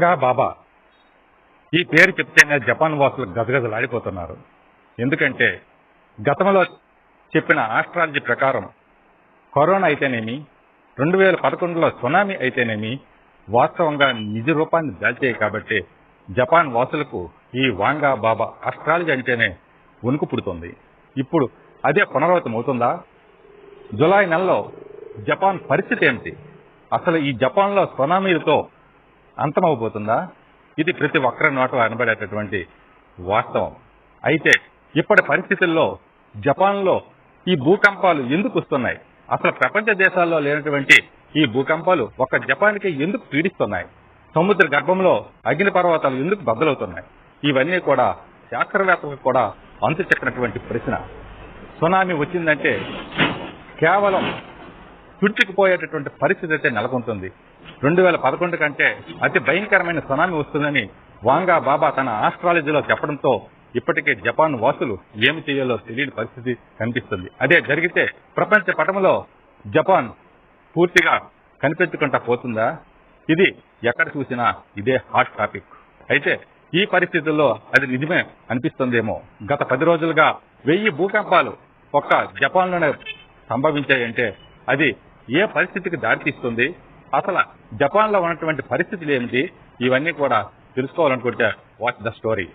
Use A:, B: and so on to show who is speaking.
A: వాంగా బాబా ఈ పేరు చెప్తేనే జపాన్ వాసులు గజగజలాడిపోతున్నారు. ఎందుకంటే గతంలో చెప్పిన ఆస్ట్రాలజీ ప్రకారం కరోనా అయితేనేమి రెండు వేల పదకొండులో సునామీ అయితేనేమి వాస్తవంగా నిజ రూపాన్ని దాల్చాయి కాబట్టి జపాన్ వాసులకు ఈ వాంగా బాబా ఆస్ట్రాలజీ అంటేనే వణుకు పుడుతుంది. ఇప్పుడు అదే పునరావృతం అవుతుందా? జులై నెలలో జపాన్ పరిస్థితి ఏమిటి? అసలు ఈ జపాన్లో సునామీలతో అంతమవబోతుందా? ఇది ప్రతి ఒక్కరి నోట అనబడేటటువంటి వాస్తవం. అయితే ఇప్పటి పరిస్థితుల్లో జపాన్లో ఈ భూకంపాలు ఎందుకు వస్తున్నాయి? అసలు ప్రపంచ దేశాల్లో లేనటువంటి ఈ భూకంపాలు ఒక జపాన్కి ఎందుకు పీడిస్తున్నాయి? సముద్ర గర్భంలో అగ్ని పర్వతాలు ఎందుకు బద్దలవుతున్నాయి? ఇవన్నీ కూడా శాస్త్రవేత్తలకు కూడా అంతు చెక్కినటువంటి ప్రశ్న. సునామీ వచ్చిందంటే కేవలం చుట్టుకుపోయేటటువంటి పరిస్థితి అయితే నెలకొంటుంది. రెండు వేల పదకొండు కంటే అతి భయంకరమైన సునామీ వస్తుందని వాంగా బాబా తన ఆస్ట్రాలజీలో చెప్పడంతో ఇప్పటికే జపాన్ వాసులు ఏమి చేయాలో తెలియని పరిస్థితి కనిపిస్తుంది. అదే జరిగితే ప్రపంచ పటంలో జపాన్ పూర్తిగా కనిపించకుండా పోతుందా? ఇది ఎక్కడ చూసినా ఇదే హాట్ టాపిక్. అయితే ఈ పరిస్థితుల్లో అది నిజమే అనిపిస్తుందేమో. గత పది రోజులుగా వెయ్యి భూకంపాలు ఒక్క జపాన్లోనే సంభవించాయంటే అది ఏ పరిస్థితికి దారితీస్తుంది? అసలు జపాన్లో ఉన్నటువంటి పరిస్థితులు ఏమిటి? ఇవన్నీ కూడా తెలుసుకోవాలనుకుంటే వాచ్ ద స్టోరీ.